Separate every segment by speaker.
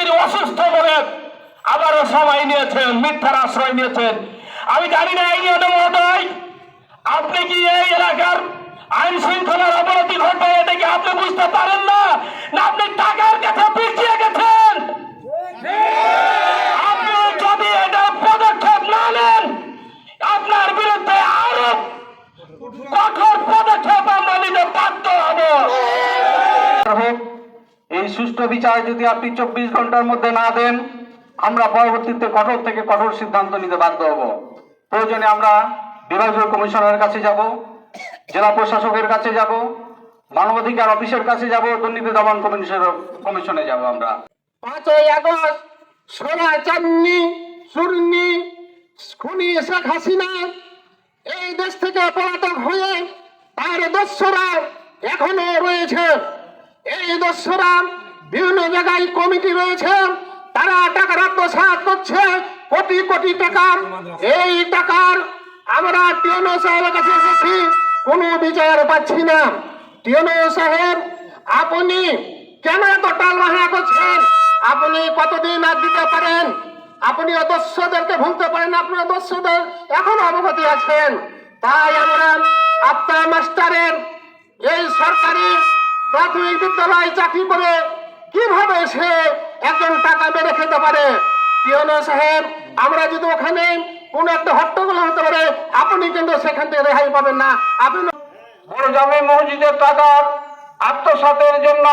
Speaker 1: স্ত্রী অসুস্থ বলে আবারও সময় নিয়েছেন, মিথ্যার আশ্রয় নিয়েছেন। আমি জানি না, এই মহোদয়, আপনি কি এই এলাকার আইন শৃঙ্খলার অবনতি ঘটবে এটা কি আপনি বুঝতে পারেন না? না, আপনি টাকার কাছে পিছিয়ে গেছেন আপনি যদি এটা পদক্ষেপ না নেন আপনার বিরুদ্ধে আরও কঠোর পদক্ষেপ আমরা নিতে বাধ্য হব
Speaker 2: হোক এই বিচার যদি আপনি চব্বিশ ঘণ্টার মধ্যে না দেন, আমরা পরবর্তীতে কঠোর থেকে কঠোর সিদ্ধান্ত নিতে বাধ্য হব। প্রয়োজনে আমরা বিভাগীয় কমিশনারের কাছে যাব, জেলা প্রশাসকের কাছে যাব, মানবাধিকার অফিসের কাছে যাব, দুর্নীতি দমন কমিশনের কমিশনে যাব আমরা।
Speaker 3: পাঁচই আগস্ট সোনা চাঁদনি, চূর্ণি, খুনি শেখ হাসিনা, এই দেশ থেকে পলাতক হয়ে তার দস্যরা এখনও রয়েছে। এই দস্যরা বিভিন্ন জায়গায় কমিটি রয়েছে। তারা টাকার আত্মসাৎ করছে। কোটি কোটি টাকা। এই টাকার আমরা টিএনও সাহেবের কাছে এসেছি। কোনো বিচার পাচ্ছি না। টিএনও সাহেব, আপনি কেন এত টাল বাহানা করছেন? আপনি কতদিন আর দিতে পারেন? আপনি অদস্যদেরকে ভুলতে পারেন আপনি অদস্যদের এখন অবগতি আছেন। তাই আমরা আপনার মাস্টারের এই সরকারি প্রাথমিক বিদ্যালয় চাকরি করে কীভাবে সে একজন টাকা বেড়ে খেতে পারে? পিয়নো সাহেব, আমরা যদি ওখানে কোন একটা হট্টগোল হতে পারে, আপনি কিন্তু সেখান থেকে রেহাই পাবেন না। আপনি
Speaker 2: বড় জামে মসজিদের টাকার আত্মসাতের জন্য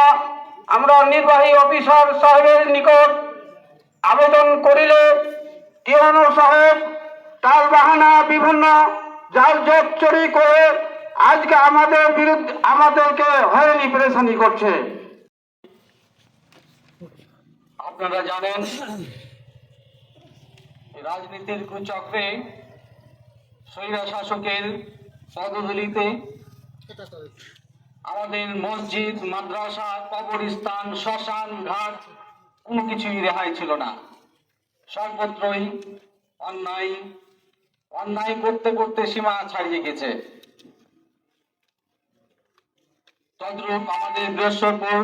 Speaker 2: আমরা নির্বাহী অফিসার সাহেবের নিকট আবেদন করিলে টিয়ানো সাহেব টাল বাহানা বিভিন্ন জাল জোট চুরি করে আজকে আমাদের বিরুদ্ধে আমাদেরকে হয়রানি, পরেশানি করছে। আপনারা জানেন, রাজনীতির কুচক্রে স্বৈরা শাসকের পদধূলিতে আমাদের মসজিদ, মাদ্রাসা, কবরস্থান, শ্মশান ঘাট কোনো কিছুই রেহাই ছিল না। সর্বত্রই অন্যায় অন্যায় করতে করতে সীমা ছাড়িয়ে গেছে। তদ্রূপ আমাদের বৃহস্পতিপুর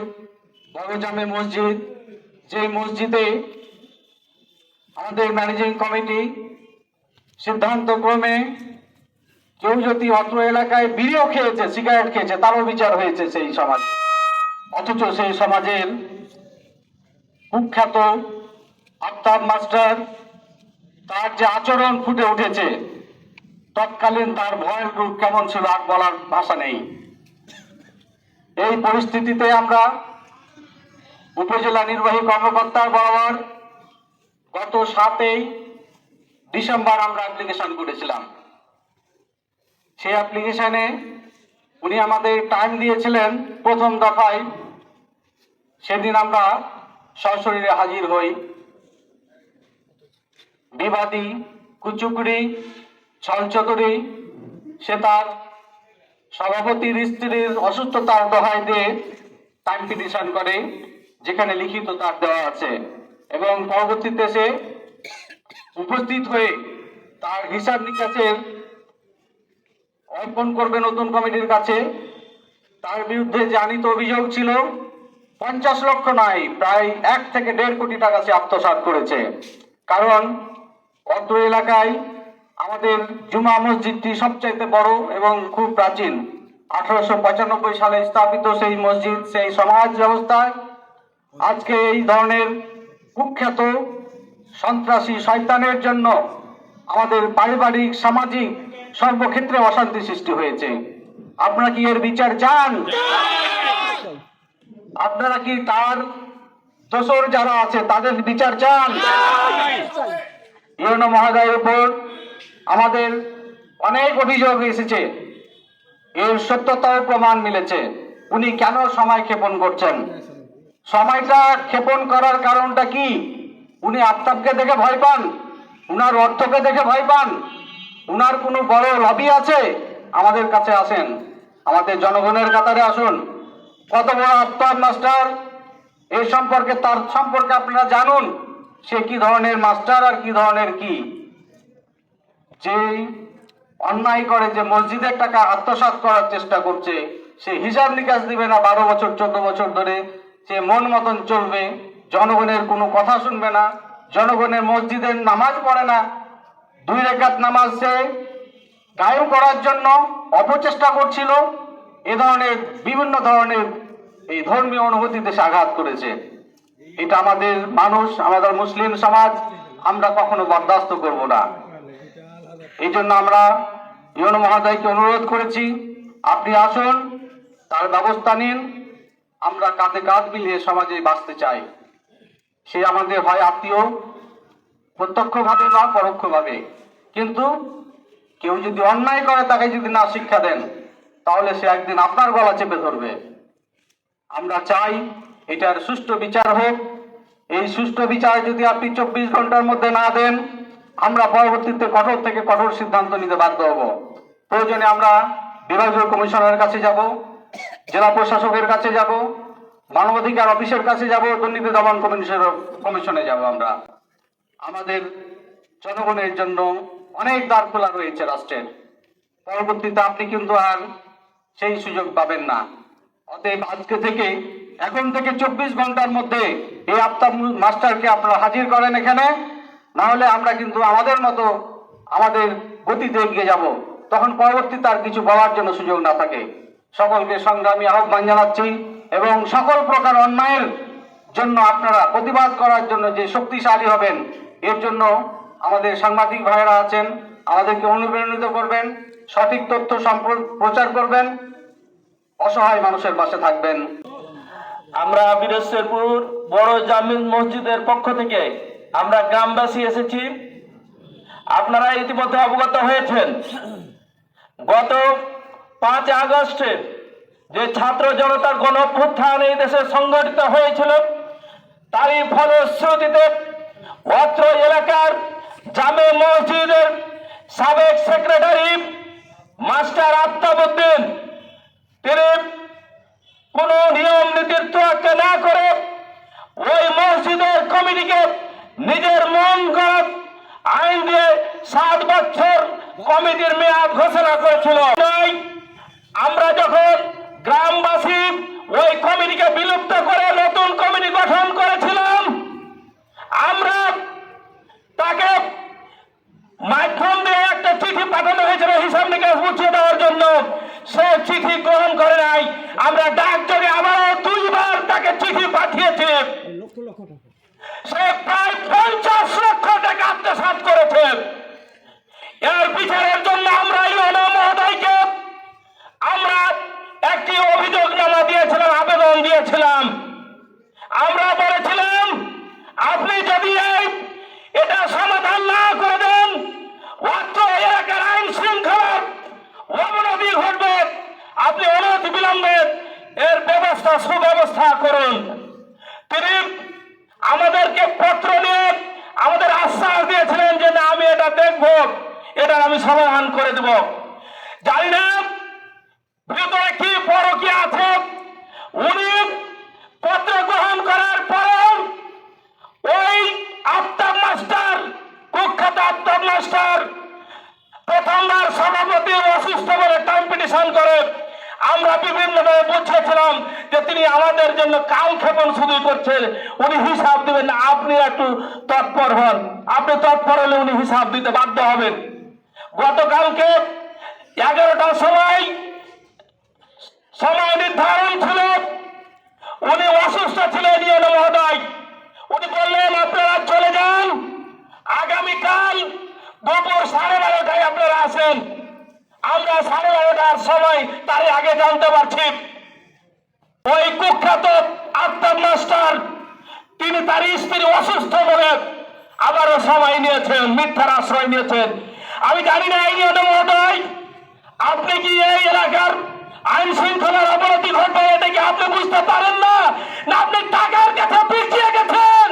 Speaker 2: বড় জামে মসজিদ যে মসজিদে আমাদের ম্যানেজিং কমিটি সিদ্ধান্ত ক্রমে কেউ যদি অত্র এলাকায় বিড়িও খেয়েছে সিগারেট খেয়েছে, তারও বিচার হয়েছে সেই সমাজে। অথচ সেই সমাজের কুখ্যাত আফতাব মাস্টার, তার যে আচরণ ফুটে উঠেছে, তৎকালীন তার ভয়ের রূপ কেমন ছিল আর বলার ভাষা নেই। এই পরিস্থিতিতে আমরা উপজেলা নির্বাহী কর্মকর্তার বরাবর গত সাতই ডিসেম্বর আমরা অ্যাপ্লিকেশন করেছিলাম। সেই অ্যাপ্লিকেশনে উনি আমাদের টাইম দিয়েছিলেন প্রথম দফায়। সেদিন আমরা সশরীরে হাজির হই। বিবাদী, কুচুকুড়ি, ছলচতুরি, সে তার সভাপতির স্ত্রীর অসুস্থতার দোহাই দিয়ে টাইম পিটিশন করে। যেখানে লিখিত তার দেওয়া আছে। এবং পরবর্তীতে সে উপস্থিত হয়ে তার হিসাব নিকাশের অর্পণ করবে নতুন কমিটির কাছে। তার বিরুদ্ধে যে আনিত অভিযোগ ছিল, পঞ্চাশ লক্ষ নয় প্রায় এক থেকে দেড় কোটি টাকা সে আত্মসাৎ করেছে। কারণ অত্র এলাকায় আমাদের জুমা মসজিদটি সবচাইতে বড় এবং খুব প্রাচীন। আঠারোশো পঁচানব্বই সালে স্থাপিত সেই মসজিদ, সেই সমাজ ব্যবস্থায় আজকে এই ধরনের কুখ্যাত সন্ত্রাসী শয়তানের জন্য আমাদের পারিবারিক, সামাজিক সর্বক্ষেত্রে অশান্তি সৃষ্টি হয়েছে। আপনারা কি এর বিচার চান? আপনারা কি তার দোসর যারা আছে, তাদের বিচার চান? ইউনো মহোদয়ের উপর আমাদের অনেক অভিযোগ এসেছে। এর সত্যতাও প্রমাণ মিলেছে। উনি কেন সময় ক্ষেপণ করছেন? সময়টা ক্ষেপণ করার কারণটা কি? উনি আফতাবকে দেখে ভয় পান? উনার অর্থকে দেখে ভয় পান? উনার কোনো বড় লবি আছে? আমাদের কাছে আসেন। আমাদের জনগণের কাতারে আসুন। কত বড় আফতাব মাস্টার? এই সম্পর্কে, তার সম্পর্কে আপনারা জানুন। সে কি ধরনের মাস্টার আর কি ধরনের কি? যে অন্যায় করে, যে মসজিদের টাকা আত্মসাৎ করার চেষ্টা করছে, সে হিসাব নিকাশ দিবে না বারো বছর, চোদ্দ বছর ধরে। সে মন মতন চলবে, জনগণের কোনো কথা শুনবে না, জনগণের মসজিদের নামাজ পড়ে না। দুই রেখাত নামাজ সে কায়েম করার জন্য অপচেষ্টা করছিল। এ ধরনের, বিভিন্ন ধরনের এই ধর্মীয় অনুভূতিতে সে আঘাত করেছে। এটা আমাদের মানুষ, আমাদের মুসলিম সমাজ, আমরা কখনো বরদাস্ত করব না। এই জন্য আমরা ইউনো মহোদয়কে অনুরোধ করেছি, আপনি আসুন, তার ব্যবস্থা নিন। আমরা কাঁধে কাঁধ মিলিয়ে সমাজে বাঁচতে চাই। সে আমাদের হয় আত্মীয়, প্রত্যক্ষভাবে বা পরোক্ষভাবে। কিন্তু কেউ যদি অন্যায় করে তাকে যদি না শিক্ষা দেন, তাহলে সে একদিন আপনার গলা চেপে ধরবে। আমরা চাই এটার সুষ্ঠু বিচার হোক। এই সুষ্ঠু বিচার যদি আপনি চব্বিশ ঘণ্টার মধ্যে না দেন, আমরা পরবর্তীতে কঠোর থেকে কঠোর সিদ্ধান্ত নিতে বাধ্য হব। প্রয়োজনে আমরা বিভাগীয় কমিশনারের কাছে যাব। জেলা প্রশাসকের কাছে যাব, মানবাধিকার অফিসের কাছে যাব, দুর্নীতি দমন কমিশনের কমিশনে যাব আমরা। আমাদের জনগণের জন্য অনেক দ্বার খোলা রয়েছে রাষ্ট্রের। পরবর্তীতে আপনি কিন্তু আর সেই সুযোগ পাবেন না। অতএব আজকে থেকে, এখন থেকে চব্বিশ ঘণ্টার মধ্যে এই আফতাব মাস্টারকে আপনারা হাজির করেন এখানে। না হলে আমরা কিন্তু আমাদের মতো আমাদের গতিতে এগিয়ে যাব। তখন পরবর্তীতে আর কিছু বলার জন্য সুযোগ না থাকে। সকলকে সংগ্রামী আহ্বান জানাচ্ছি এবং সকল প্রকার অন্যায়ের জন্য আপনারা প্রতিবাদ করার জন্য যে শক্তিশালী হবেন, এর জন্য আমাদের সাংবাদিক ভাইয়েরা আছেন, আমাদেরকে অনুপ্রাণিত করবেন, সঠিক তথ্য প্রচার করবেন, অসহায় মানুষের পাশে থাকবেন।
Speaker 1: আমরা বীরেশ্বরপুর বড় জামিন মসজিদের পক্ষ থেকে আমরা গ্রামবাসী এসেছি। আপনারা ইতিমধ্যে অবগত হয়েছেন। গত পাঁচ আগস্টে যে ছাত্র জনতার গণ এই দেশে সংগঠিত হয়েছিল, তারই ফলশ্রুতিতে অত্র এলাকার জামে মসজিদের সাবেক সেক্রেটারি মাস্টার আফতাবুদ্দিন, তিনি কোন নিয়ম নীতির তোয়াক্কা না করে ওই মসজিদের কমিটিকে নিজের মন গড়ত আইন দিয়ে সাত বছর কমিটির মেয়াদ ঘোষণা করেছিল। আমরা যখন গ্রামবাসী ওই কমিটিকে বিলুপ্ত করে নতুন কমিটি গঠন করেছিলাম, আমরা তাকে মাধ্যম দিয়ে একটা চিঠি পাঠানো হয়েছিল হিসাব নিকাশ বুঝিয়ে দেওয়ার জন্য। সে চিঠি গ্রহণ করে নাই। আমরা ডাক যোগে আবারও দুইবার তাকে চিঠি পাঠিয়েছি সে প্রায় পঞ্চাশ লক্ষ টাকা আত্মসাৎ করেছে এর বিচারের জন্য আমরা ইউনো মহোদয়কে আমরা একটি অভিযোগ নামা দিয়েছিলাম আবেদন দিয়েছিলাম আমরা বলেছিলাম আপনি যদি এই এটা সমাধান না করে দেন অত্র এলাকার আইন শৃঙ্খলার অবনতি ঘটবে আপনি অনতি বিলম্বে ব্যবস্থা সুব্যবস্থা করুন। তিনি আমাদেরকে পত্র নিয়ে আমাদের আশ্বাস দিয়েছিলেন যে, না, আমি এটা দেখব এটা আমি সমাধান করে দেব। জানি না ভিতরে কি কি আছে, উনি পত্র গ্রহণ করার পরেও আমাদের জন্য কাল ক্ষেপণ শুধু করছেন, উনি হিসাব দেবেন আপনি একটু তৎপর হন। আপনি তৎপর হলে উনি হিসাব দিতে বাধ্য হবেন। গতকালকে এগারোটার সময় সময় নির্ধারণ ছিল। উনি অসুস্থ ছিলেন ইয়নো মহোদয়। উনি বললেন, আপনারা চলে যান। আগামীকাল দুপুর সাড়ে বারোটায় আপনারা আসেন। আমরা সাড়ে বারোটার সময় তারই আগে জানতে পারছি। ওই কুখ্যাত আফতাব মাস্টার, তিনি তার স্ত্রী অসুস্থ বলে আবারও সময় নিয়েছেন, মিথ্যার আশ্রয় নিয়েছেন। আমি জানি না, এই মহোদয়, আপনি কি এই এলাকার আইন শৃঙ্খলার অবনতি ঘটবে এটা কি আপনি বুঝতে পারেন না? না, আপনি টাকার কাছে পিছিয়ে গেছেন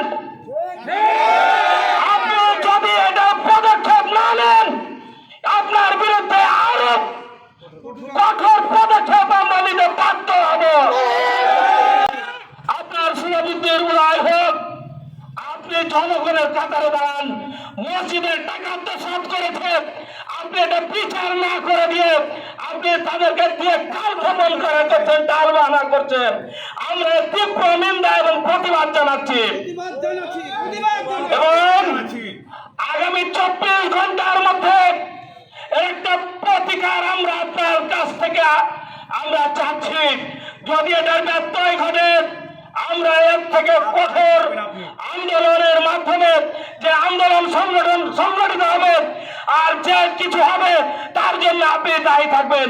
Speaker 1: আপনি যদি এটা পদক্ষেপ না নেন আপনার বিরুদ্ধে আরও কঠোর পদক্ষেপ আমরা নিতে বাধ্য হব আপনার সুবিধের উড়াই হোক আপনি জনগণের কাতারে দাঁড়ান মসজিদের টাকা আত্মসাৎ করেছে আপনি এটা বিচার না করে দিয়ে আপনি তাদেরকে দিয়ে কাল খপন করে করছেন ডাল বাহানা করছেন। আমরা তীব্র নিন্দা এবং প্রতিবাদ জানাচ্ছি। এবং আগামী চব্বিশ ঘণ্টার মধ্যে একটা প্রতিকার আমরা আপনার কাছ থেকে আমরা চাচ্ছি। যদি এটার ব্যত্যয় ঘটে আমরা এর থেকে কঠোর আন্দোলনের মাধ্যমে যে আন্দোলন সংগঠন সংগঠিত হবে আর যে কিছু হবে, তার জন্য আপনি দায়ী থাকবেন।